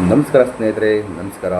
ನಮಸ್ಕಾರ ಸ್ನೇಹಿತರೆ ನಮಸ್ಕಾರ.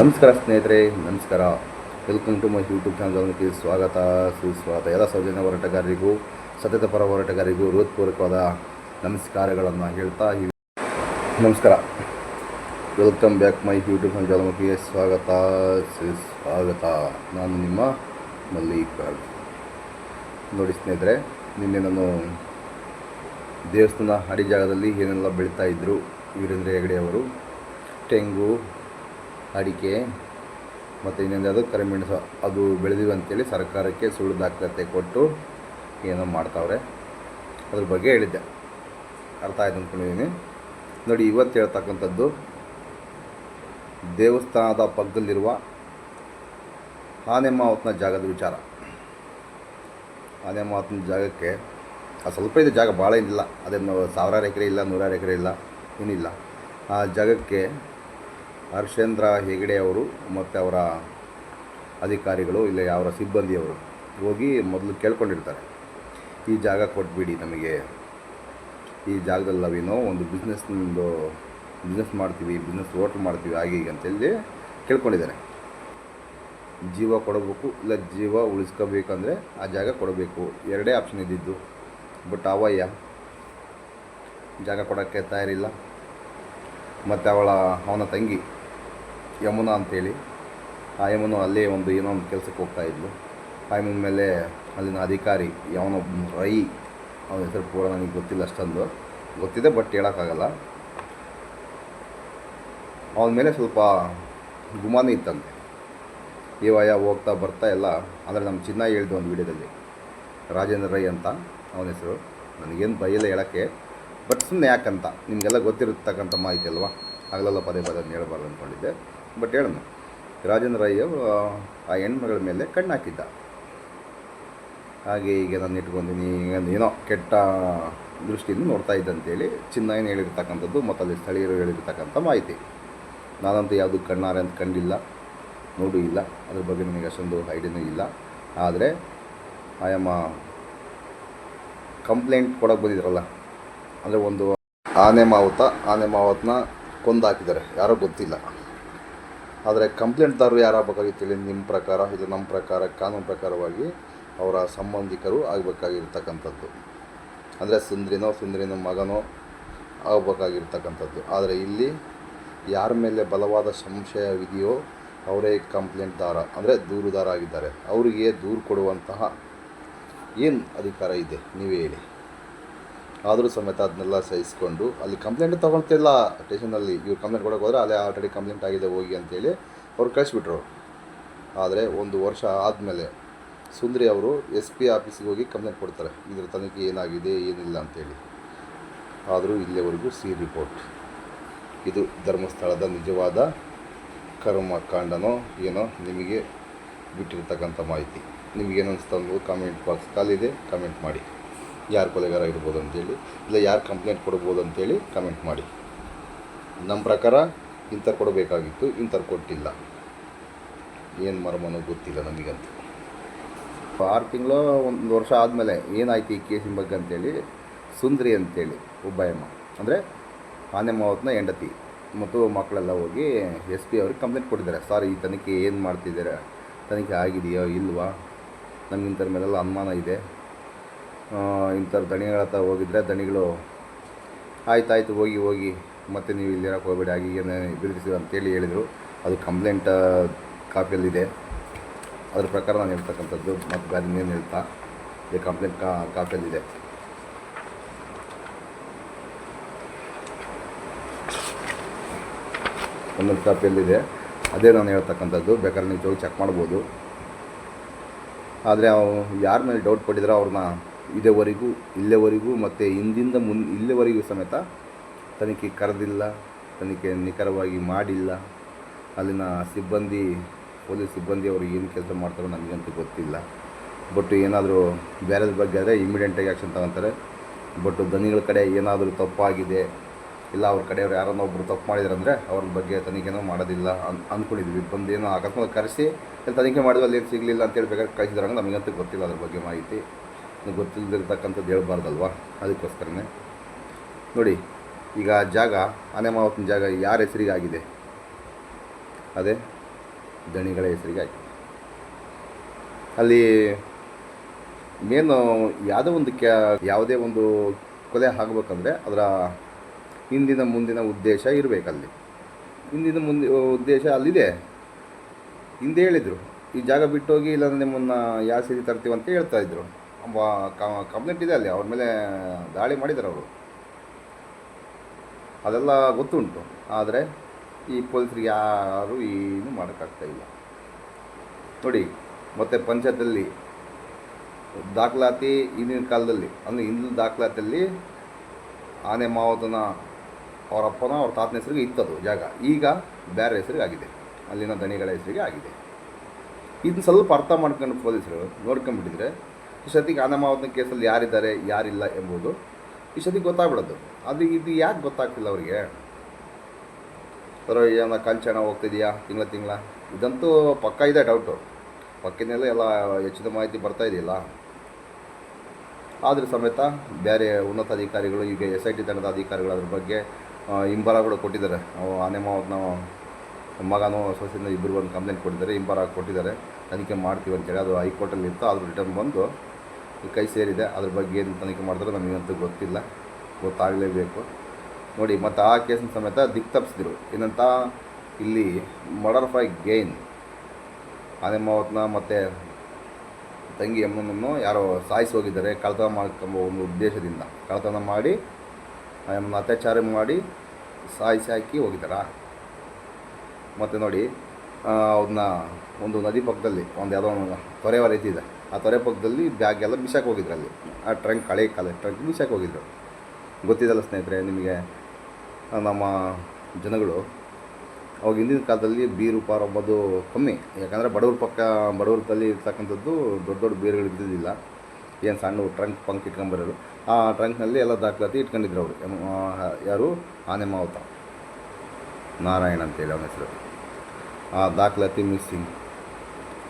ನಮಸ್ಕಾರ ಸ್ನೇಹಿತರೆ, ನಮಸ್ಕಾರ. ವೆಲ್ಕಮ್ ಟು ಮೈ ಯೂಟ್ಯೂಬ್ ಚಾನಲ್ಗೆ ಸ್ವಾಗತ, ಸುಸ್ವಾಗತ. ಎಲ್ಲ ಸೌಜನ್ಯ ಹೋರಾಟಗಾರರಿಗೂ, ಸತತ ಪರ ಹೋರಾಟಗಾರರಿಗೂ ಹೃತ್ಪೂರ್ವಕವಾದ ನಮಸ್ಕಾರಗಳನ್ನು ಹೇಳ್ತಾ ನಮಸ್ಕಾರ. ವೆಲ್ಕಮ್ ಬ್ಯಾಕ್ ಮೈ ಯೂಟ್ಯೂಬ್ ಚಾನಲ್ಗೆ ಸ್ವಾಗತ, ಸುಸ್ವಾಗತ. ನಾನು ನಿಮ್ಮ ಮಲ್ಲಿಕಾರ್ ನೋಡಿ ಸ್ನೇಹಿತರೆ, ನಿನ್ನೆ ನಾನು ದೇವಸ್ಥಾನ ಅಡಿ ಜಾಗದಲ್ಲಿ ಏನೆಲ್ಲ ಬೆಳೀತಾ ಇದ್ದರು ವೀರೇಂದ್ರ ಹೆಗಡೆ ಅವರು, ತೆಂಗು ಅಡಿಕೆ ಮತ್ತು ಇನ್ನೊಂದು ಅದು ಕರಿಮೆಣಸು, ಅದು ಬೆಳೆದಿವೆ ಅಂತೇಳಿ ಸರ್ಕಾರಕ್ಕೆ ಸುಳ್ಳು ದಾಖಲಾತಿ ಕೊಟ್ಟು ಏನೋ ಮಾಡ್ತಾವ್ರೆ. ಅದ್ರ ಬಗ್ಗೆ ಹೇಳಿದ್ದೆ. ಅರ್ಥ ಆಯ್ತು ಅಂದ್ಕೊಂಡಿದ್ದೀನಿ ನೋಡಿ, ಇವತ್ತು ಹೇಳ್ತಕ್ಕಂಥದ್ದು, ದೇವಸ್ಥಾನದ ಪಕ್ಕದಲ್ಲಿರುವ ಆನೆಮಾವತ್ನ ಜಾಗದ ವಿಚಾರ. ಆನೆಮಾವತ್ನ ಜಾಗಕ್ಕೆ ಆ ಸ್ವಲ್ಪ ಇದೆ ಜಾಗ, ಭಾಳ ಇಲ್ಲ ಅದೇನು ಸಾವಿರಾರು ಎಕರೆ ಇಲ್ಲ, ನೂರಾರು ಎಕರೆ ಇಲ್ಲ, ಏನಿಲ್ಲ. ಆ ಜಾಗಕ್ಕೆ ಹರ್ಷೇಂದ್ರ ಹೆಗಡೆ ಅವರು, ಮತ್ತು ಅವರ ಅಧಿಕಾರಿಗಳು, ಇಲ್ಲ ಅವರ ಸಿಬ್ಬಂದಿಯವರು ಹೋಗಿ ಮೊದಲು ಕೇಳ್ಕೊಂಡಿರ್ತಾರೆ. ಈ ಜಾಗ ಕೊಟ್ಬಿಡಿ ನಮಗೆ. ಈ ಜಾಗದಲ್ಲಿ ನಾವೇನೋ ಒಂದು ಬಿಸ್ನೆಸ್ನಿಂದು ಬಿಸ್ನೆಸ್ ಮಾಡ್ತೀವಿ ಬಿಸ್ನೆಸ್ ಹೋಟ್ಲ್ ಮಾಡ್ತೀವಿ, ಹಾಗೆ ಈಗ ಅಂತೇಳಿ ಕೇಳ್ಕೊಂಡಿದ್ದಾರೆ. ಜೀವ ಕೊಡಬೇಕು, ಇಲ್ಲ ಜೀವ ಉಳಿಸ್ಕೋಬೇಕಂದ್ರೆ ಆ ಜಾಗ ಕೊಡಬೇಕು. ಎರಡೇ ಆಪ್ಷನ್ ಇದ್ದಿದ್ದು ಬಟ್ ಅವಯ್ಯ. ಜಾಗ ಕೊಡೋಕ್ಕೆ ತಯಾರಿಲ್ಲ. ಮತ್ತು ಅವಳ, ಅವನ ತಂಗಿ. ಯಮುನಾ ಅಂತೇಳಿ. ಆ ಯಮುನ ಅಲ್ಲೇ ಒಂದು ಏನೋ ಒಂದು ಕೆಲಸಕ್ಕೆ ಹೋಗ್ತಾ ಇದ್ಲು. ಆ ಯಮುನ ಮೇಲೆ ಅಲ್ಲಿನ ಅಧಿಕಾರಿ ಯಾವನೋ ರೈ, ಅವನ ಹೆಸರು ಕೂಡ ನನಗೆ ಗೊತ್ತಿಲ್ಲ ಅಷ್ಟೊಂದು. ಗೊತ್ತಿದೆ ಬಟ್ ಹೇಳೋಕ್ಕಾಗಲ್ಲ. ಅವನ ಮೇಲೆ ಸ್ವಲ್ಪ ಗುಮಾನಿ ಇತ್ತಂತೆ. ಇವಾಯ ಹೋಗ್ತಾ ಬರ್ತಾ ಎಲ್ಲ. ಅಂದರೆ ನಮ್ಮ ಚಿನ್ನ ಹೇಳಿದ್ದು ಒಂದು ವಿಡಿಯೋದಲ್ಲಿ, ರಾಜೇಂದ್ರ ರೈ ಅಂತ ಅವನ ಹೆಸರು. ನನಗೇನು ಬೈಯಲ್ಲ ಹೇಳೋಕ್ಕೆ. ಬಟ್ ಸುಮ್ಮನೆ ಯಾಕಂತ? ನಿಮಗೆಲ್ಲ ಗೊತ್ತಿರತಕ್ಕಂಥ ಮಾಹಿತಿ ಅಲ್ವಾ? ಆಗಲೆಲ್ಲ ಪದೇ ಪದೇ ಹೇಳ್ಬಾರ್ದು ಅಂದ್ಕೊಂಡಿದ್ದೆ. ಬಟ್ ಹೇಳಮ್ಮ, ರಾಜೇಂದ್ರ ರೈ ಅವರು ಆ ಹೆಣ್ಮಗಳ ಮೇಲೆ ಕಣ್ಣು ಹಾಕಿದ್ದ ಹಾಗೆ ಈಗ ನಾನು ಇಟ್ಕೊಂಡಿನಿ ಏನೋ ಕೆಟ್ಟ ದೃಷ್ಟಿಯಿಂದ ನೋಡ್ತಾ ಇದ್ದಂತೇಳಿ ಚಿನ್ನ ಏನು ಹೇಳಿರ್ತಕ್ಕಂಥದ್ದು ಮತ್ತು ಅಲ್ಲಿ ಸ್ಥಳೀಯರು ಹೇಳಿರ್ತಕ್ಕಂಥ ಮಾಹಿತಿ. ನಾನಂತೂ ಯಾವುದು ಕಣ್ಣಾರೆ ಅಂತ ಕಂಡಿಲ್ಲ, ನೋಡೂ ಇಲ್ಲ. ಅದ್ರ ಬಗ್ಗೆ ನನಗೆ ಅಷ್ಟೊಂದು ಐಡಿಯಾನೂ ಇಲ್ಲ. ಆದರೆ ಆಯಮ್ಮ ಕಂಪ್ಲೇಂಟ್ ಕೊಡೋಕೆ ಬಂದಿದ್ರಲ್ಲ, ಅಂದರೆ ಒಂದು ಆನೆ ಮಾವುತ, ಆನೆ ಮಾವತನ ಕೊಂದು ಹಾಕಿದ್ದಾರೆ ಯಾರೋ ಗೊತ್ತಿಲ್ಲ. ಆದರೆ ಕಂಪ್ಲೇಂಟ್ದಾರರು ಯಾರಾಗಬೇಕಾಗಿತ್ತು ಹೇಳಿ ನಿಮ್ಮ ಪ್ರಕಾರ, ಇದು ನಮ್ಮ ಪ್ರಕಾರ, ಕಾನೂನು ಪ್ರಕಾರವಾಗಿ ಅವರ ಸಂಬಂಧಿಕರು ಆಗಬೇಕಾಗಿರ್ತಕ್ಕಂಥದ್ದು. ಅಂದರೆ ಸುಂದ್ರಿನೋ, ಸುಂದ್ರಿನ ಮಗನೋ ಆಗಬೇಕಾಗಿರ್ತಕ್ಕಂಥದ್ದು. ಆದರೆ ಇಲ್ಲಿ ಯಾರ ಮೇಲೆ ಬಲವಾದ ಸಂಶಯವಿದೆಯೋ ಅವರೇ ಕಂಪ್ಲೇಂಟ್ದಾರ, ಅಂದರೆ ದೂರುದಾರ ಆಗಿದ್ದಾರೆ. ಅವರಿಗೆ ದೂರು ಕೊಡುವಂತಹ ಏನು ಅಧಿಕಾರ ಇದೆ, ನೀವೇ ಹೇಳಿ. ಆದರೂ ಸಮೇತ ಅದನ್ನೆಲ್ಲ ಸಹಿಸ್ಕೊಂಡು ಅಲ್ಲಿ ಕಂಪ್ಲೇಂಟ್ ತೊಗೊಳ್ತಿಲ್ಲ ಸ್ಟೇಷನಲ್ಲಿ ಇವ್ರು ಕಂಪ್ಲೇಂಟ್ ಕೊಡೋಕೆ ಹೋದರೆ ಅಲ್ಲೇ ಆಲ್ರೆಡಿ ಕಂಪ್ಲೇಂಟ್ ಆಗಿದೆ, ಹೋಗಿ ಅಂತೇಳಿ ಅವ್ರು ಕಳಿಸ್ಬಿಟ್ರು. ಆದರೆ ಒಂದು ವರ್ಷ ಆದಮೇಲೆ ಸುಂದ್ರಿ ಅವರು ಎಸ್ ಪಿ ಆಫೀಸಿಗೆ ಹೋಗಿ ಕಂಪ್ಲೇಂಟ್ ಕೊಡ್ತಾರೆ, ಇದ್ರ ತನಿಖೆ ಏನಾಗಿದೆ, ಏನಿಲ್ಲ ಅಂತೇಳಿ ಆದರೂ ಇಲ್ಲಿವರೆಗೂ ಸಿ ರಿಪೋರ್ಟ್ ಇದು ಧರ್ಮಸ್ಥಳದ ನಿಜವಾದ ಕರ್ಮಕಾಂಡನೋ ಏನೋ ನಿಮಗೆ ಬಿಟ್ಟಿರ್ತಕ್ಕಂಥ ಮಾಹಿತಿ. ನಿಮಗೇನು ಅನಿಸ್ತಾ ಅನ್ನೋದು ಕಾಮೆಂಟ್ ಬಾಕ್ಸ್ ಖಾಲಿದೆ ಕಮೆಂಟ್ ಮಾಡಿ. ಯಾರು ಕೊಲೆಗಾರ ಇರ್ಬೋದು ಅಂತೇಳಿ, ಇಲ್ಲ ಯಾರು ಕಂಪ್ಲೇಂಟ್ ಕೊಡ್ಬೋದು ಅಂತೇಳಿ ಕಮೆಂಟ್ ಮಾಡಿ. ನಮ್ಮ ಪ್ರಕಾರ ಇಂಥ ಕೊಡಬೇಕಾಗಿತ್ತು, ಇಂಥರು ಕೊಟ್ಟಿಲ್ಲ. ಏನು ಮರ್ಮನೋ ಗೊತ್ತಿಲ್ಲ ನಮಗಂತೂ. ಆರು ತಿಂಗಳು ಒಂದು ವರ್ಷ ಆದಮೇಲೆ ಏನಾಯ್ತು ಈ ಕೇಸಿನ ಬಗ್ಗೆ ಅಂತೇಳಿ, ಸುಂದ್ರಿ ಅಂತೇಳಿ ಒಬ್ಬ ಅಮ್ಮ ಅಂದರೆ ಆನೆ ಮಾವತ್ನ ಹೆಂಡತಿ ಮತ್ತು ಮಕ್ಕಳೆಲ್ಲ ಹೋಗಿ ಎಸ್ ಪಿ ಅವ್ರಿಗೆ ಕಂಪ್ಲೇಂಟ್ ಕೊಟ್ಟಿದ್ದಾರೆ. ಸರ್ ಈ ತನಿಖೆ ಏನು ಮಾಡ್ತಿದ್ದಾರೆ? ತನಿಖೆ ಆಗಿದೆಯೋ? ಇಲ್ವಾ? ನಮ್ಗೆ ಮೇಲೆಲ್ಲ ಅನುಮಾನ ಇದೆ. ಇಂಥವ್ರ ದಣಿಗಳ ಹತ್ರ ಹೋಗಿದ್ರೆ ದಣಿಗಳು, ಆಯ್ತು ಹೋಗಿ ಹೋಗಿ, ಮತ್ತೆ ನೀವು ಇಲ್ಲಿ ಇರೋಕ್ಕೆ ಹೋಗ್ಬೇಡಿ ಆಗಿ ಏನು ಬೆದರಿಸಿ ಅಂತೇಳಿ ಹೇಳಿದರು. ಅದು ಕಂಪ್ಲೇಂಟ್ ಕಾಪಿಯಲ್ಲಿದೆ. ಅದ್ರ ಪ್ರಕಾರ ನಾನು ಹೇಳ್ತಕ್ಕಂಥದ್ದು, ಮತ್ತು ಬೇರೆ ಇನ್ನೇನು ಹೇಳ್ತಾ ಇದು ಕಂಪ್ಲೇಂಟ್ ಕಾ, ಕಾಪಿಯಲ್ಲಿದೆ. ಒಂದೊಂದು ಕಾಪಿಯಲ್ಲಿದೆ. ಅದೇ ನಾನು ಹೇಳ್ತಕ್ಕಂಥದ್ದು, ಬೇಕಾದ್ರೆ ನೀವು ಚೆಕ್ ಮಾಡ್ಬೋದು. ಆದರೆ ಅವು ಯಾರ ಮೇಲೆ ಡೌಟ್ ಪಟ್ಟಿದ್ರೆ ಅವ್ರನ್ನ ಇದೇವರೆಗೂ, ಇಲ್ಲಿವರೆಗೂ ಮತ್ತು ಹಿಂದಿಂದ ಮುನ್, ಇಲ್ಲಿವರೆಗೂ ಸಮೇತ ತನಿಖೆ ಕರೆದಿಲ್ಲ, ತನಿಖೆ ನಿಖರವಾಗಿ ಮಾಡಿಲ್ಲ. ಅಲ್ಲಿನ ಸಿಬ್ಬಂದಿ, ಪೊಲೀಸ್ ಸಿಬ್ಬಂದಿ ಅವರು ಏನು ಕೆಲಸ ಮಾಡ್ತಾರೋ ನನಗಂತೂ ಗೊತ್ತಿಲ್ಲ. ಬಟ್ ಏನಾದರೂ ಬೇರೆದ್ರ ಬಗ್ಗೆ ಆದರೆ ಇಮಿಡಿಯೆಂಟಾಗಿ ಆ್ಯಕ್ಷನ್ ತಗೊತಾರೆ. ಬಟ್ ದನಿಗಳ ಕಡೆ ಏನಾದರೂ ತಪ್ಪಾಗಿದೆ, ಇಲ್ಲ ಅವ್ರ ಕಡೆಯವ್ರು ಯಾರನ್ನೋ ಒಬ್ಬರು ತಪ್ಪು ಮಾಡಿದ್ರು ಅಂದರೆ ಅವ್ರ ಬಗ್ಗೆ ತನಿಖೆನೂ ಮಾಡೋದಿಲ್ಲ ಅನ್ ಅಂದ್ಕೊಂಡಿದ್ವಿ ಬಂದು ಏನೋ ಅಕಸ್ಮಾತ್ ಕರೆಸಿ ತನಿಖೆ ಮಾಡಿದ್ರು ಅಲ್ಲಿ ಏನು ಸಿಗಲಿಲ್ಲ ಅಂತೇಳಿ ಬೇಕಾದ್ರೆ ಕಳಿಸಿದ್ರಂಗೆ ನಮಗಂತೂ ಗೊತ್ತಿಲ್ಲ ಅದ್ರ ಬಗ್ಗೆ ಮಾಹಿತಿ. ಗೊತ್ತಿಲ್ಲದಿರ್ತಕ್ಕಂಥದ್ದು ಹೇಳ್ಬಾರ್ದಲ್ವ? ಅದಕ್ಕೋಸ್ಕರನೇ. ನೋಡಿ, ಈಗ ಜಾಗ ಆನೆಮಾವತಿನ ಜಾಗ ಯಾರ ಹೆಸರಿಗೆ ಆಗಿದೆ ಅದೇ ದಣಿಗಳ ಹೆಸರಿಗೆ ಆಗಿದೆ ಅಲ್ಲಿ ಮೇನು ಯಾವುದೋ ಒಂದು ಕ್ಯಾ, ಯಾವುದೇ ಒಂದು ಕೊಲೆ ಆಗಬೇಕಂದ್ರೆ ಅದರ ಹಿಂದಿನ ಮುಂದಿನ ಉದ್ದೇಶ ಇರಬೇಕಲ್ಲಿ. ಹಿಂದಿನ ಮುಂದಿನ ಉದ್ದೇಶ ಅಲ್ಲಿದೆ. ಹಿಂದೆ ಹೇಳಿದರು, ಈ ಜಾಗ ಬಿಟ್ಟೋಗಿ ಇಲ್ಲ ನಿಮ್ಮನ್ನು ಯಾವ ಸೀರೆ ತರ್ತೀವಂತ ಹೇಳ್ತಾಯಿದ್ರು ಕಂಪ್ಲೇಂಟ್ ಇದೆ ಅಲ್ಲಿ, ಅವ್ರ ಮೇಲೆ ದಾಳಿ ಮಾಡಿದ್ದಾರೆ ಅವರು. ಅದೆಲ್ಲ ಗೊತ್ತುಂಟು, ಆದರೆ ಈ ಪೊಲೀಸರಿಗೆ ಯಾರು ಏನು ಮಾಡೋಕ್ಕಾಗ್ತಾ ಇಲ್ಲ. ನೋಡಿ, ಮತ್ತು ಪಂಚಾಯತಲ್ಲಿ ದಾಖಲಾತಿ ಹಿಂದಿನ ಕಾಲದಲ್ಲಿ, ಅಂದರೆ ಹಿಂದಿನ ದಾಖಲಾತಿಯಲ್ಲಿ ಆನೆ ಮಾವತನ ಅವರ ಅಪ್ಪನ ಅವ್ರ ತಾತನ ಹೆಸರಿಗೆ ಇತ್ತದು ಜಾಗ. ಈಗ ಬೇರೆ ಹೆಸರಿಗೆ ಆಗಿದೆ, ಅಲ್ಲಿನ ದಣಿಗಳ ಹೆಸರಿಗೆ ಆಗಿದೆ. ಇದನ್ನ ಸ್ವಲ್ಪ ಅರ್ಥ ಮಾಡ್ಕೊಂಡು ಪೊಲೀಸರು ನೋಡ್ಕೊಂಡ್ಬಿಟ್ಟಿದ್ರೆ ಇಷ್ಟೊತ್ತಿಗೆ ಆನೆ ಮಾವತನ ಕೇಸಲ್ಲಿ ಯಾರಿದ್ದಾರೆ, ಯಾರಿಲ್ಲ ಎಂಬುದು ಇಷ್ಟೊತ್ತಿಗೆ ಗೊತ್ತಾಗ್ಬಿಡೋದು. ಅದು ಇದು ಯಾಕೆ ಗೊತ್ತಾಗ್ತಿಲ್ಲ ಅವರಿಗೆ? ಸರ್, ಏನೋ ಚೆನ್ನಾಗಿ ಹೋಗ್ತಿದೆಯಾ ತಿಂಗಳ ತಿಂಗಳ? ಇದಂತೂ ಪಕ್ಕ ಇದೆ ಡೌಟು. ಪಕ್ಕನೆಲ್ಲ ಎಲ್ಲ ಹೆಚ್ಚಿನ ಮಾಹಿತಿ ಬರ್ತಾ ಇದೆಯಲ್ಲ? ಆದರೂ ಸಮೇತ ಬೇರೆ ಉನ್ನತ ಅಧಿಕಾರಿಗಳು, ಈಗ ಎಸ್ ಐ ಟಿ ತಂಡದ ಅಧಿಕಾರಿಗಳು ಅದ್ರ ಬಗ್ಗೆ ಕೂಡ ಕೊಟ್ಟಿದ್ದಾರೆ. ಅವು ಆನೆ ಮಾವತ್ನ ಮಗನೋ ಸೊಸೆಯಿಂದ ಇಬ್ಬರು ಒಂದು ಕಂಪ್ಲೇಂಟ್ ಕೊಟ್ಟಿದ್ದಾರೆ. ಹಿಂಬರ ಕೊಟ್ಟಿದ್ದಾರೆ. ತನಿಖೆ ಮಾಡ್ತೀವಿ ಅಂತೇಳಿ ಅದು ಹೈಕೋರ್ಟಲ್ಲಿ ಇತ್ತು. ಅದು ರಿಟರ್ನ್ ಬಂದು ಈ ಕೈ ಸೇರಿದೆ, ಅದ್ರ ಬಗ್ಗೆ ಏನು ತನಿಖೆ ಮಾಡಿದ್ರೆ ನಮಗಂತೂ ಗೊತ್ತಿಲ್ಲ. ಗೊತ್ತಾಗಲೇಬೇಕು. ನೋಡಿ, ಮತ್ತು ಆ ಕೇಸಿನ ಸಮೇತ ದಿಕ್ ತಪ್ಪಿಸಿದ್ರು. ಏನಂತ, ಇಲ್ಲಿ ಮರ್ಡರ್ ಫೈ ಗೇನ್ ಆನೆ ಮಾವತ್ನ ಮತ್ತು ತಂಗಿ ಅಮ್ಮನನ್ನು ಯಾರೋ ಸಾಯಿಸಿ ಹೋಗಿದ್ದಾರೆ ಕಳ್ತನ ಮಾಡ್ಕೊಂಬ ಒಂದು ಉದ್ದೇಶದಿಂದ. ಕಳ್ತನ ಮಾಡಿ ಅಮ್ಮನ ಅತ್ಯಾಚಾರ ಮಾಡಿ ಸಾಯಿಸಿ ಹಾಕಿ ಹೋಗಿದ್ದಾರಾ? ಮತ್ತು ನೋಡಿ ಅದನ್ನ ಒಂದು ನದಿ ಪಕ್ಕದಲ್ಲಿ, ಒಂದು ಯಾವುದೋ ಒಂದು ತೊರೆ ರೀತಿ ಇದೆ. ಆ ತೊರೆ ಪಕ್ಕದಲ್ಲಿ ಬ್ಯಾಗ್ ಎಲ್ಲ ಬಿಸಾಕ್ ಹೋಗಿದ್ರು ಅಲ್ಲಿ ಆ ಟ್ರಂಕ್ ಹಳೆ ಕಾಲ ಟ್ರಂಕ್ ಬಿಸಾಕ್ ಹೋಗಿದ್ರು ಗೊತ್ತಿದ್ದಲ್ಲ ಸ್ನೇಹಿತರೆ, ನಿಮಗೆ ನಮ್ಮ ಜನಗಳು, ಅವಾಗ ಹಿಂದಿನ ಕಾಲದಲ್ಲಿ ಬೀರು ಪಾರು ಅಂಬೋದು ಕಮ್ಮಿ. ಯಾಕಂದರೆ ಬಡವ್ರ ಪಕ್ಕ, ಬಡವ್ರ ತಲೆ ಇರ್ತಕ್ಕಂಥದ್ದು ದೊಡ್ಡ ದೊಡ್ಡ ಬೀರುಗಳು ಇದ್ದಿದ್ದಿಲ್ಲ. ಏನು ಸಣ್ಣ ಟ್ರಂಕ್ ಪಂಕ್ ಇಟ್ಕೊಂಬರೋರು. ಆ ಟ್ರಂಕ್ನಲ್ಲಿ ಎಲ್ಲ ದಾಖಲಾತಿ ಇಟ್ಕೊಂಡಿದ್ರು ಅವರು. ಯಾರು? ಆನೆ, ಮಾವತ. ನಾರಾಯಣ ಅಂತೇಳಿ ಅವನ ಹೆಸರು. ಆ ದಾಖಲಾತಿ ಮಿಸ್ಸಿಂಗ್.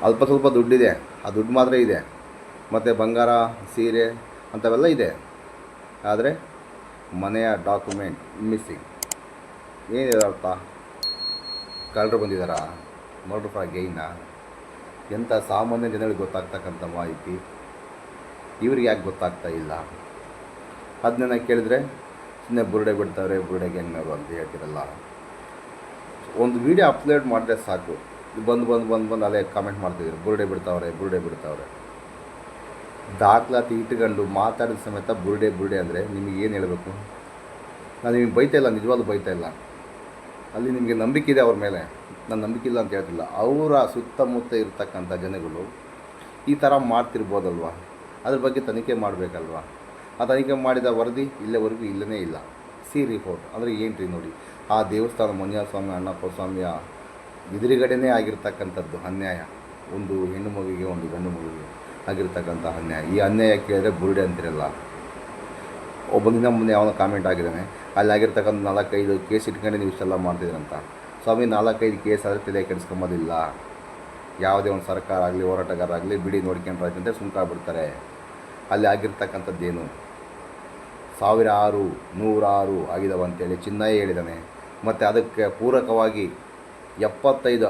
ಅಲ್ಪ ಸ್ವಲ್ಪ ದುಡ್ಡಿದೆ. ಆ ದುಡ್ಡು ಮಾತ್ರ ಇದೆ. ಮತ್ತು ಬಂಗಾರ, ಸೀರೆ ಅಂಥವೆಲ್ಲ ಇದೆ. ಆದರೆ ಮನೆಯ ಡಾಕ್ಯುಮೆಂಟ್ ಮಿಸ್ಸಿಂಗ್. ಏನಿದೆ ಅರ್ಥ ಕಳ್ಳರು ಬಂದಿದ್ದಾರಾ ಮರ್ಡರ್ ಗೈನ? ಎಂಥ ಸಾಮಾನ್ಯ ಜನಗಳಿಗೆ ಗೊತ್ತಾಗ್ತಕ್ಕಂಥ ಮಾಹಿತಿ? ಇವ್ರಿಗೆ ಯಾಕೆ ಗೊತ್ತಾಗ್ತಾ ಇಲ್ಲ? ಅದನ್ನ ಕೇಳಿದ್ರೆ ಸುಮ್ಮನೆ ಬುರುಡೆ ಬಿಡ್ತಾವ್ರೆ, ಬುರುಡೆ ಗ್ಯಾಂಗ್ನವರು ಅಂತ ಹೇಳ್ತಿರಲ್ಲ. ಒಂದು ವಿಡಿಯೋ ಅಪ್ಲೋಡ್ ಮಾಡಿದ್ರೆ ಸಾಕು. ಬಂದು ಬಂದು ಬಂದು ಬಂದು ಅಲ್ಲೇ ಕಾಮೆಂಟ್ ಮಾಡ್ತಿದ್ರು. ಬುರುಡೆ ಬಿಡ್ತಾವ್ರೆ ಬುರುಡೆ ಬಿಡ್ತಾವ್ರೆ. ದಾಖಲಾತಿ ಇಟ್ಕೊಂಡು ಮಾತಾಡಿದ ಸಮೇತ ಬುರುಡೆ ಬುರುಡೆ ಅಂದರೆ ನಿಮಗೆ ಏನು ಹೇಳಬೇಕು? ನಾನು ನಿಮಗೆ ಬೈತಾ ಇಲ್ಲ, ನಿಜವಾಗ್ಲೂ ಬೈತಾ ಇಲ್ಲ. ಅಲ್ಲಿ ನಿಮಗೆ ನಂಬಿಕೆ ಇದೆ ಅವ್ರ ಮೇಲೆ. ನಾನು ನಂಬಿಕೆ ಇಲ್ಲ ಅಂತ ಹೇಳ್ತಿಲ್ಲ. ಅವರ ಸುತ್ತಮುತ್ತ ಇರತಕ್ಕಂಥ ಜನಗಳು ಈ ಥರ ಮಾಡ್ತಿರ್ಬೋದಲ್ವ? ಅದ್ರ ಬಗ್ಗೆ ತನಿಖೆ ಮಾಡಬೇಕಲ್ವಾ? ಆ ತನಿಖೆ ಮಾಡಿದ ವರದಿ ಇಲ್ಲಿವರೆಗೂ ಇಲ್ಲನೇ ಇಲ್ಲ. C report. ಅಂದರೆ ಏನು ನೋಡಿ? ಆ ದೇವಸ್ಥಾನ ಮಂಜುನಾಥ ಸ್ವಾಮಿ ಅಣ್ಣಪ್ಪ ಸ್ವಾಮಿಯ ಎದುರುಗಡೆನೇ ಆಗಿರ್ತಕ್ಕಂಥದ್ದು ಅನ್ಯಾಯ. ಒಂದು ಹೆಣ್ಣು ಮಗುವಿಗೆ, ಒಂದು ಗಂಡು ಮಗುವಿಗೆ ಆಗಿರ್ತಕ್ಕಂಥ ಅನ್ಯಾಯ. ಈ ಅನ್ಯಾಯ ಕೇಳಿದ್ರೆ ಬುರುಡೆ ಅಂತಿರಲ್ಲ. ಒಬ್ಬ ದಿನ ಮುಂದೆ ಅವನ ಕಾಮೆಂಟ್ ಆಗಿದ್ದಾನೆ. ಅಲ್ಲಿ ಆಗಿರ್ತಕ್ಕಂಥ ನಾಲ್ಕೈದು ಕೇಸ್ ಇಟ್ಕೊಂಡು ನೀವು ಇಷ್ಟೆಲ್ಲ ಮಾಡ್ತಿದ್ರಂತ. ಸ್ವಾಮಿ, ನಾಲ್ಕೈದು ಕೇಸ್ ಆದರೆ ತಲೆ ಕೆಡಿಸ್ಕೊಂಬೋದಿಲ್ಲ. ಯಾವುದೇ ಒಂದು ಸರ್ಕಾರ ಆಗಲಿ ಹೋರಾಟಗಾರ ಆಗಲಿ ಬಿಡಿ ನೋಡ್ಕೊಂಡ್ರೆ ಸುಮ್ಕಾಗ್ಬಿಡ್ತಾರೆ. ಅಲ್ಲಿ ಆಗಿರ್ತಕ್ಕಂಥದ್ದೇನು? ಸಾವಿರಾರು, ನೂರಾರು ಆಗಿದಾವೆ ಅಂತೇಳಿ ಚಿನ್ನಯ್ಯ ಹೇಳಿದ್ದಾನೆ ಮತ್ತು ಅದಕ್ಕೆ ಪೂರಕವಾಗಿ ಎಪ್ಪತ್ತೈದು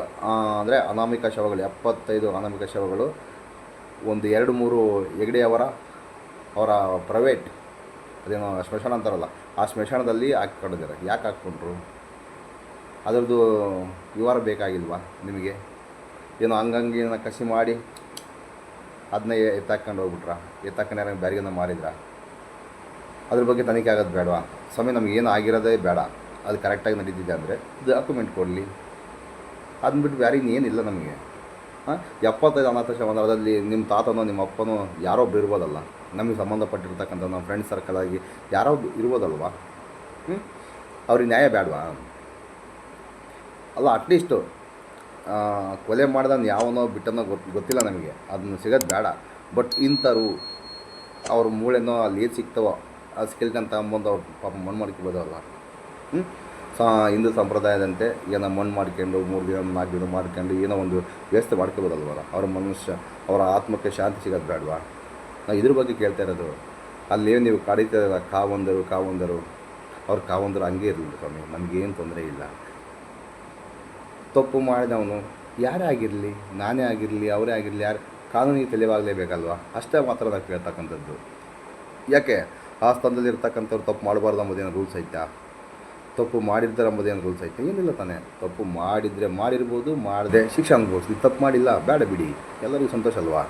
ಅಂದರೆ ಅನಾಮಿಕ ಶವಗಳು, ಎಪ್ಪತ್ತೈದು ಅನಾಮಿಕ ಶವಗಳು, ಒಂದು ಎರಡು ಮೂರು ಹೆಗಡೆಯವರ ಅವರ ಪ್ರೈವೇಟ್ ಅದೇನೋ ಸ್ಮಶಾನ ಅಂತಾರಲ್ಲ, ಆ ಸ್ಮಶಾನದಲ್ಲಿ ಹಾಕ್ಕೊಂಡಿದ್ದಾರೆ. ಯಾಕೆ ಹಾಕ್ಕೊಂಡ್ರು? ಅದರದ್ದು ವಿವರ ಬೇಕಾಗಿಲ್ವಾ ನಿಮಗೆ? ಏನೋ ಹಂಗಂಗೆ ಕಸಿ ಮಾಡಿ ಅದನ್ನ ಎತ್ತಾಕೊಂಡು ಹೋಗ್ಬಿಟ್ರಾ? ಎತ್ತಾಕೊಂಡು ಯಾರು ಬ್ಯಾರಿಗನ್ನ ಮಾರಿದ್ರಾ? ಅದ್ರ ಬಗ್ಗೆ ತನಿಖೆ ಆಗೋದು ಬೇಡವಾ? ಸ್ವಾಮಿ ನಮಗೇನು ಆಗಿರೋದೇ ಬೇಡ. ಅದು ಕರೆಕ್ಟಾಗಿ ನಡೀತಿದೆ ಅಂದರೆ ಡಾಕ್ಯುಮೆಂಟ್ ಕೊಡಲಿ. ಅದನ್ನ ಬಿಟ್ಟು ಬೇರೆ ಇನ್ನೇನಿಲ್ಲ ನಮಗೆ. ಹಾಂ? ಎಪ್ಪತ್ತೈದು ಅನಾಥ ಶವನದಲ್ಲಿ ನಿಮ್ಮ ತಾತನೋ ನಿಮ್ಮ ಅಪ್ಪನೋ ಯಾರೋ ಒಬ್ಬರು ಇರ್ಬೋದಲ್ಲ? ನಮಗೆ ಸಂಬಂಧಪಟ್ಟಿರ್ತಕ್ಕಂಥ ನಮ್ಮ ಫ್ರೆಂಡ್ ಸರ್ಕಲ್ ಆಗಿ ಯಾರೋ ಇರ್ಬೋದಲ್ವಾ? ಹ್ಞೂ ಅವ್ರಿಗೆ ನ್ಯಾಯ ಬೇಡವಾ ಅಲ್ಲ ಅಟ್ಲೀಸ್ಟು ಕೊಲೆ ಮಾಡ್ದನ್ನು ಯಾವನೋ ಬಿಟ್ಟನೋ ಗೊತ್ತು ಗೊತ್ತಿಲ್ಲ ನಮಗೆ. ಅದನ್ನು ಸಿಗೋದು ಬೇಡ ಬಟ್ ಇಂಥರು ಅವ್ರ ಮೂಳೆನೋ ಅಲ್ಲಿ ಏನು ಸಿಗ್ತವೋ ಅದು ಸ್ಕಿಲ್ಕಂತ ಅಂಬಂದು ಅವ್ರು ಪಾಪ ಮಣ್ಣು ಮಾಡ್ಕೊಬೋದಲ್ಲ ಹ್ಞೂ ಸಾ ಹಿಂದೂ ಸಂಪ್ರದಾಯದಂತೆ ಏನೋ ಮಣ್ಣು ಮಾಡ್ಕೊಂಡು ಮೂರು ದಿನ ನಾಲ್ಕು ದಿನ ಮಾಡ್ಕೊಂಡು ಏನೋ ಒಂದು ವ್ಯವಸ್ಥೆ ಮಾಡ್ಕೋಬೋದಲ್ವಲ್ಲ? ಅವ್ರ ಮನುಷ್ಯ, ಅವರ ಆತ್ಮಕ್ಕೆ ಶಾಂತಿ ಸಿಗೋದು ಬೇಡವಾ? ನಾವು ಇದ್ರ ಬಗ್ಗೆ ಕೇಳ್ತಾ ಇರೋದು. ಅಲ್ಲಿ ನೀವು ಕಾಡಿತೀರಲ್ಲ ಕಾವಂದರು ಕಾವಂದರು. ಅವ್ರು ಕಾವಂದರು ಹಂಗೆ ಇರಲಿಲ್ಲ ಸ್ವಾಮಿ. ನಮಗೇನು ತೊಂದರೆ ಇಲ್ಲ. ತಪ್ಪು ಮಾಡಿದವನು ಯಾರೇ ಆಗಿರಲಿ, ನಾನೇ ಆಗಿರಲಿ, ಅವರೇ ಆಗಿರಲಿ, ಯಾರು ಕಾನೂನಿಗೆ ತಿಳಿವಾಗಲೇಬೇಕಲ್ವಾ ಅಷ್ಟೇ ಮಾತ್ರ ನಾವು ಕೇಳ್ತಕ್ಕಂಥದ್ದು. ಯಾಕೆ? ಆ ಸ್ಥಾನದಲ್ಲಿ ಇರ್ತಕ್ಕಂಥವ್ರು ತಪ್ಪು ಮಾಡಬಾರ್ದು ಅಂಬೋದೇನು ರೂಲ್ಸ್ ಐತಾ? ತಪ್ಪು ಮಾಡಿರ್ತಾರೆ ಅಂಬೋದೇನು ರೂಲ್ಸ್ ಐತೆ. ಏನಿಲ್ಲ ತಾನೇ. ತಪ್ಪು ಮಾಡಿದರೆ ಮಾಡಿರ್ಬೋದು, ಮಾಡದೆ ಶಿಕ್ಷೆ ಅನ್ಭವಿಸ್ಲಿ ತಪ್ಪು ಮಾಡಿಲ್ಲ, ಬೇಡ ಬಿಡಿ. ಎಲ್ಲರಿಗೂ ಸಂತೋಷ ಅಲ್ವಾ?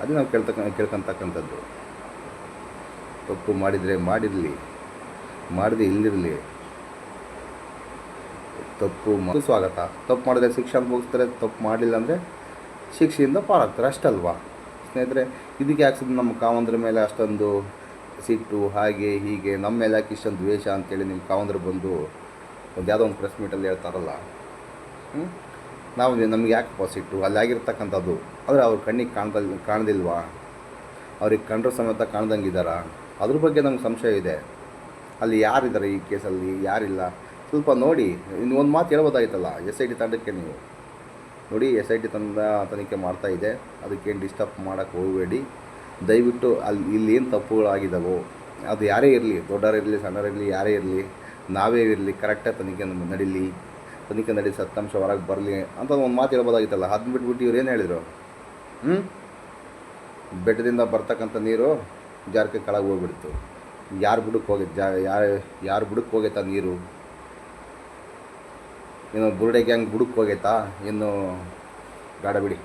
ಅದೇ ನಾವು ಕೇಳ್ತಕ್ಕ, ಕೇಳ್ಕೊಂತಕ್ಕಂಥದ್ದು. ತಪ್ಪು ಮಾಡಿದರೆ ಮಾಡಿರಲಿ, ಮಾಡದೆ ಇಲ್ಲಿರಲಿ ತಪ್ಪು ಮಾಡ ಸ್ವಾಗತ. ತಪ್ಪು ಮಾಡಿದ್ರೆ ಶಿಕ್ಷೆ ಅನುಭವಿಸ್ತಾರೆ, ತಪ್ಪು ಮಾಡಿಲ್ಲ ಅಂದರೆ ಶಿಕ್ಷೆಯಿಂದ ಪಾರಾಗ್ತಾರೆ. ಅಷ್ಟಲ್ವಾ? ಸ್ನೇಹಿತರೆ, ಇದಕ್ಕೆ ಯಾಕೆ ನಮ್ಮ ಕಾವಂದ್ರ ಮೇಲೆ ಅಷ್ಟೊಂದು ಸಿಟ್ಟು, ಹಾಗೆ ಹೀಗೆ ನಮ್ಮ ಮೇಲೆ ಯಾಕೆ ಇಷ್ಟೊಂದು ದ್ವೇಷ ಅಂತೇಳಿ ನಿಮ್ಮ ಕಾವಂದ್ರೆ ಬಂದು ಒಂದು ಯಾವುದೋ ಒಂದು ಪ್ರೆಸ್ ಮೀಟಲ್ಲಿ ಹೇಳ್ತಾರಲ್ಲ? ನಾವು ನಮ್ಗೆ ಯಾಕೆ ಸಿಟ್ಟು? ಅಲ್ಲಿ ಆಗಿರ್ತಕ್ಕಂಥದ್ದು. ಆದರೆ ಅವ್ರ ಕಣ್ಣಿಗೆ ಕಾಣ್ದಲ್, ಕಾಣ್ದಿಲ್ವಾ? ಅವ್ರಿಗೆ ಕಂಡ್ರ ಸಮೇತ ಕಾಣ್ದಂಗಿದ್ದಾರಾ? ಅದ್ರ ಬಗ್ಗೆ ನಮ್ಗೆ ಸಂಶಯ ಇದೆ. ಅಲ್ಲಿ ಯಾರಿದ್ದಾರೆ ಈ ಕೇಸಲ್ಲಿ? ಯಾರಿಲ್ಲ? ಸ್ವಲ್ಪ ನೋಡಿ. ಇನ್ನು ಒಂದು ಮಾತು ಹೇಳ್ಬೋದಾಗಿತ್ತಲ್ಲ ಎಸ್ ಐ ಟಿ ತಂಡಕ್ಕೆ ನೀವು. ನೋಡಿ ಎಸ್ ಐ ಟಿ ತಂಡ ತನಿಖೆ ಮಾಡ್ತಾ ಇದೆ. ಅದಕ್ಕೇನು ಡಿಸ್ಟರ್ಬ್ ಮಾಡೋಕ್ಕೆ ಹೋಗಬೇಡಿ. ದಯವಿಟ್ಟು ಅಲ್ಲಿ ಇಲ್ಲಿ ಏನು ತಪ್ಪುಗಳಾಗಿದ್ದಾವೋ ಅದು ಯಾರೇ ಇರಲಿ ದೊಡ್ಡವರಿರಲಿ ಸಣ್ಣವರಿರಲಿ ಯಾರೇ ಇರಲಿ, ನಾವೇ ಇರಲಿ ಕರೆಕ್ಟಾಗಿ ತನಿಖೆ ನಡೀಲಿ ತನಿಖೆ ನಡೀಲಿ ಸತ್ತಾಂಶ ಹೊರಗೆ ಬರಲಿ ಅಂತ ಒಂದು ಮಾತು ಹೇಳ್ಬೋದಾಗಿತ್ತಲ್ಲ ಅದನ್ನ ಬಿಟ್ಬಿಟ್ಟು ಇವ್ರು ಏನು ಹೇಳಿದರು? ಹ್ಞೂ ಬೆಟ್ಟದಿಂದ ಬರ್ತಕ್ಕಂಥ ನೀರು ಜಾರಕ್ಕೆ ಕೆಳಗೆ ಹೋಗ್ಬಿಡ್ತು. ಯಾರು ಬುಡಕ್ಕೆ ಹೋಗಿತ್ತು ಜಾ, ಯಾರು ಯಾರು ಬುಡಕ್ಕೆ ಹೋಗೈತಾ ನೀರು? ಏನು ಬುರುಡೆ ಗ್ಯಾಂಗ್ ಬುಡಕ್ಕೆ ಹೋಗೈತಾ? ಇನ್ನು ಗಾಡ ಬಿಡಿ.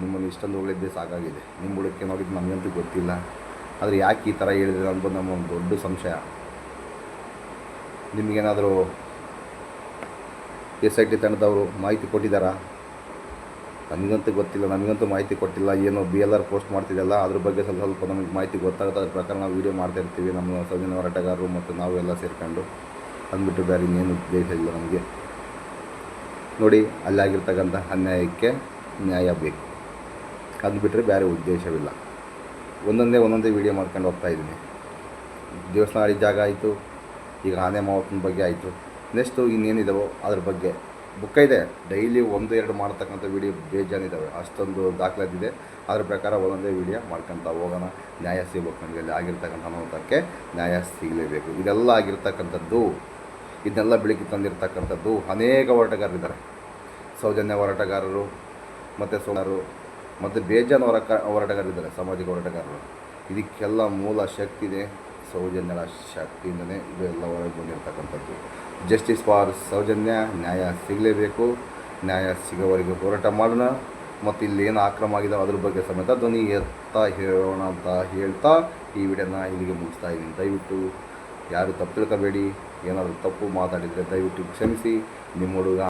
ನಿಮ್ಮನ್ನು ಇಷ್ಟೊಂದು ಹೊಗಳಿದ್ದೆ ಸಾಕಾಗಿದೆ. ನಿಮ್ಮ ಬುಡಕ್ಕೆ ನೋಡಿದ್ದು ನಮಗಂತೂ ಗೊತ್ತಿಲ್ಲ. ಆದರೆ ಯಾಕೆ ಈ ಥರ ಹೇಳಿದ್ರೆ ಅನ್ನೋದು ನಮ್ಮ ಒಂದು ದೊಡ್ಡ ಸಂಶಯ. ನಿಮಗೇನಾದರೂ ಎಸ್ ಐ ಟಿ ತಂಡದವರು ಮಾಹಿತಿ ಕೊಟ್ಟಿದ್ದಾರಾ? ನಮಗಂತೂ ಗೊತ್ತಿಲ್ಲ, ನಮಗಂತೂ ಮಾಹಿತಿ ಕೊಟ್ಟಿಲ್ಲ. ಏನೋ ಬಿ ಎಲ್ ಆರ್ ಪೋಸ್ಟ್ ಮಾಡ್ತಿದ್ದಲ್ಲ ಅದ್ರ ಬಗ್ಗೆ ಸ್ವಲ್ಪ ಸ್ವಲ್ಪ ನಮಗೆ ಮಾಹಿತಿ ಗೊತ್ತಾಗುತ್ತೆ. ಅದ್ರ ಪ್ರಕಾರ ನಾವು ವೀಡಿಯೋ ಮಾಡ್ತಾ ಇರ್ತೀವಿ. ನಮ್ಮ ಸಜ್ಜನ ಹೋರಾಟಗಾರರು ಮತ್ತು ನಾವು ಎಲ್ಲ ಸೇರ್ಕೊಂಡು ಅಂದ್ಬಿಟ್ಟು ಬೇರೆ ಇನ್ನೇನು ಉದ್ದೇಶ ಇಲ್ಲ ನಮಗೆ. ನೋಡಿ ಅಲ್ಲಾಗಿರ್ತಕ್ಕಂಥ ಅನ್ಯಾಯಕ್ಕೆ ನ್ಯಾಯ ಬೇಕು. ಅದು ಬಿಟ್ಟರೆ ಬೇರೆ ಉದ್ದೇಶವಿಲ್ಲ. ಒಂದೊಂದೇ ಒಂದೊಂದೇ ವೀಡಿಯೋ ಮಾಡ್ಕೊಂಡು ಹೋಗ್ತಾ ಇದ್ದೀನಿ. ದೇವಸ್ಥಾನ ಜಾಗ ಆಯಿತು, ಈಗ ಆನೆ ಮಾವತನ ಬಗ್ಗೆ ಆಯಿತು. ನೆಕ್ಸ್ಟು ಇನ್ನೇನಿದಾವೋ ಅದ್ರ ಬಗ್ಗೆ. ಬುಕ್ಕ ಇದೆ. ಡೈಲಿ ಒಂದು ಎರಡು ಮಾಡ್ತಕ್ಕಂಥ ವೀಡಿಯೋ ಬೇಜಾನಿದ್ದಾವೆ ಅಷ್ಟೊಂದು ದಾಖಲಾತಿದೆ. ಅದ್ರ ಪ್ರಕಾರ ಒಂದೊಂದೇ ವೀಡಿಯೋ ಮಾಡ್ಕೊತಾ ಹೋಗೋಣ. ನ್ಯಾಯ ಸಿಗಬೇಕು ನಮಗೆ. ಅಲ್ಲಿ ಆಗಿರ್ತಕ್ಕಂಥ ಅನ್ನೋದಕ್ಕೆ ನ್ಯಾಯ ಸಿಗಲೇಬೇಕು. ಇದೆಲ್ಲ ಆಗಿರ್ತಕ್ಕಂಥದ್ದು ಇದನ್ನೆಲ್ಲ ಬೆಳಕಿಗೆ ತಂದಿರತಕ್ಕಂಥದ್ದು ಅನೇಕ ಹೋರಾಟಗಾರರಿದ್ದಾರೆ. ಸೌಜನ್ಯ ಹೋರಾಟಗಾರರು, ಮತ್ತು ಸೋಲಾರು ಮತ್ತು ಬೇಜಾನ್ ಹೋರಾಟ ಹೋರಾಟಗಾರರಿದ್ದಾರೆ ಸಾಮಾಜಿಕ ಹೋರಾಟಗಾರರು. ಇದಕ್ಕೆಲ್ಲ ಮೂಲ ಶಕ್ತಿ ಇದೆ, ಸೌಜನ್ಯರ ಶಕ್ತಿಯಿಂದನೇ ಇದೆಲ್ಲ ಹೊರಗೆ ಬಂದಿರತಕ್ಕಂಥದ್ದು ಜಸ್ಟಿಸ್ ಫಾರ್ ಸೌಜನ್ಯ, ನ್ಯಾಯ ಸಿಗಲೇಬೇಕು. ನ್ಯಾಯ ಸಿಗೋವರೆಗೆ ಹೋರಾಟ ಮಾಡೋಣ. ಮತ್ತು ಇಲ್ಲಿ ಏನು ಆಕ್ರಮ ಆಗಿದೆ ಅದ್ರ ಬಗ್ಗೆ ಸಮೇತ ಧ್ವನಿ ಎತ್ತಾ ಹೇಳೋಣ ಅಂತ ಹೇಳ್ತಾ ಈ ವಿಡಿಯೋನ ಇಲ್ಲಿಗೆ ಮುಗಿಸ್ತಾ ಇದ್ದೀನಿ. ದಯವಿಟ್ಟು ಯಾರು ತಪ್ಪು ತಿಳ್ಕೊಬೇಡಿ, ಏನಾದರೂ ತಪ್ಪು ಮಾತಾಡಿದರೆ ದಯವಿಟ್ಟು ಕ್ಷಮಿಸಿ. ನಿಮ್ಮ ಹುಡುಗ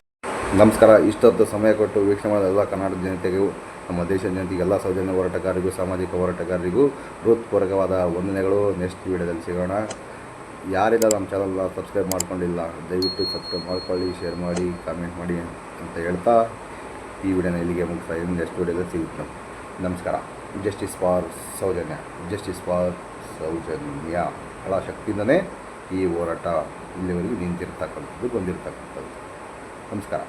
ನಮಸ್ಕಾರ. ಇಷ್ಟೊತ್ತು ಸಮಯ ಕೊಟ್ಟು ವೀಕ್ಷಣೆ ಮಾಡಿದ ಎಲ್ಲ ಕನ್ನಡ ಜನತೆಗೂ ನಮ್ಮ ದೇಶ ಜನತೆಗೆ ಎಲ್ಲ ಸೌಜನ್ಯ ಹೋರಾಟಗಾರರಿಗೂ, ಸಾಮಾಜಿಕ ಹೋರಾಟಗಾರರಿಗೂ ಹೃತ್ಪೂರ್ವಕವಾದ ವಂದನೆಗಳು. ನೆಕ್ಸ್ಟ್ ವಿಡಿಯೋದಲ್ಲಿ ಸಿಗೋಣ. ಯಾರಿಲ್ಲ ನಮ್ಮ ಚಾನಲ್ನ ಸಬ್ಸ್ಕ್ರೈಬ್ ಮಾಡ್ಕೊಂಡಿಲ್ಲ, ದಯವಿಟ್ಟು ಸಬ್ಸ್ಕ್ರೈಬ್ ಮಾಡ್ಕೊಳ್ಳಿ ಶೇರ್ ಮಾಡಿ ಕಾಮೆಂಟ್ ಮಾಡಿ ಅಂತ ಹೇಳ್ತಾ ಈ ವಿಡಿಯೋನ ಇಲ್ಲಿಗೆ ಮುಗಿಸ್ತಾ ಇದ್ದೀನಿ. ನೆಕ್ಸ್ಟ್ ವೀಡಿಯೋದಲ್ಲಿ ಸಿಗುತ್ತೆ. ನಮಸ್ಕಾರ. Justice for Sowjanya. Justice for Sowjanya. ಬಹಳ ಶಕ್ತಿಯಿಂದನೇ ಈ ಹೋರಾಟ ಇಲ್ಲಿವರೆಗೂ ನಿಂತಿರ್ತಕ್ಕಂಥದ್ದು, ಬಂದಿರತಕ್ಕಂಥದ್ದು. ನಮಸ್ಕಾರ.